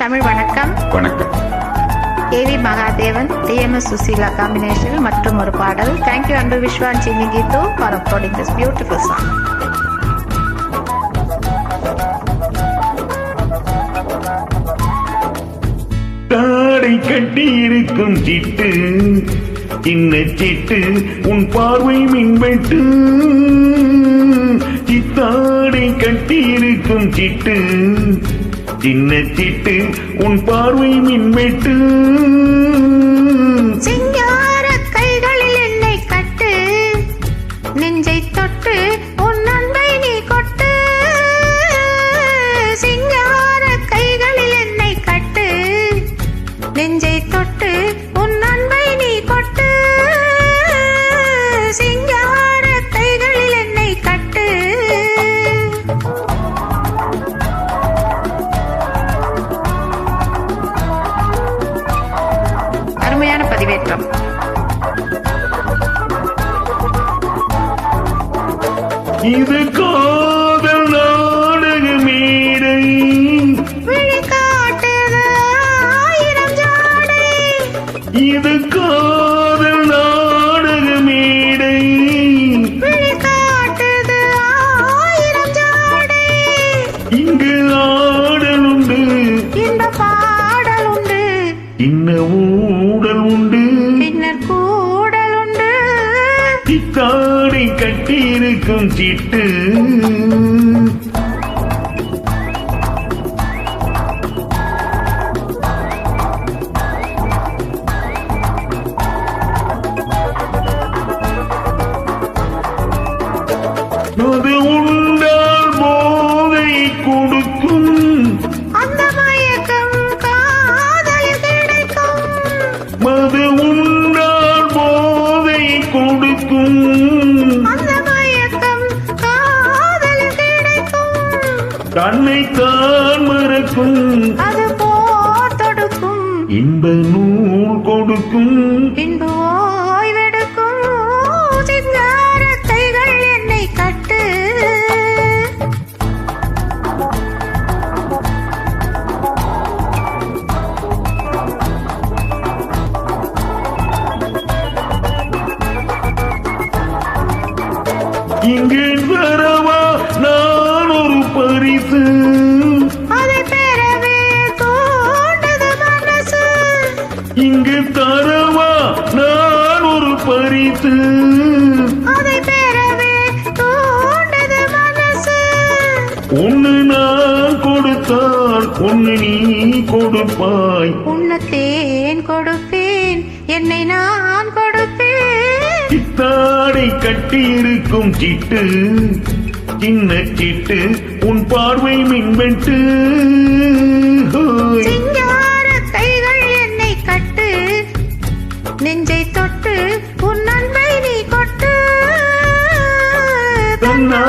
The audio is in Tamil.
தமிழ் வணக்கம். வணக்கம். AV Mahadevan TMS Susheela combination மற்றும் ஒரு பாடல். Thank you Anbu Viswan cine Geethu. For uploading this beautiful song தாடை கட்டி இருக்கும் சிட்டு சின்ன சிட்டு உன் பார்வை மின்வெட்டு. சித்தாடை கட்டி இருக்கும் சிட்டு சின்ன சிட்டு உன் பார்வை மின்வெட்டு. சிங்கார கைகளில் என்னை கட்டு. நெஞ்சை தொட்டு உன் அன்பை நீ கொட்டு. சிங்கார கைகளில் என்னை கட்டு. நெஞ்சை தொட்டு பதிவேற்றம் இது காதல் நாடக மேடை. இது காதல் இன்ன ஊடல் உண்டு. பின்னர் கூடல் உண்டு. சித்தாடை கட்டியிருக்கும் சிட்டு. அது உண்டால் போதை கொடுக்கும். அந்த மயக்கம் தன்னை தான் மறக்கும். அது போர் தொடுக்கும். இன்ப நூல் கொடுக்கும். பின்பு ஓய்வெடுக்கும் சிங்கார கைகள் என்னை கட்டு. இங்கு பரிசு அதை பெறவே தோண்டது மனசு. இங்கு தரவா நான் ஒரு பரிசு. அதை பெறவே தோண்டது மனசு. ஒன்னு நான் கொடுத்தால் ஒன்னு நீ கொடுப்பாய். உன்னத்தேன் கொடுப்பேன் என்னை நான் கொடுப்பேன். சித்தாடை கட்டியிருக்கும் சிட்டு சின்ன சிட்டு உன் பார்வை மின்வெட்டு. கைகள் என்னை கட்டு. நெஞ்சை தொட்டு உன் அன்பை நீ கொட்டு. தன்னா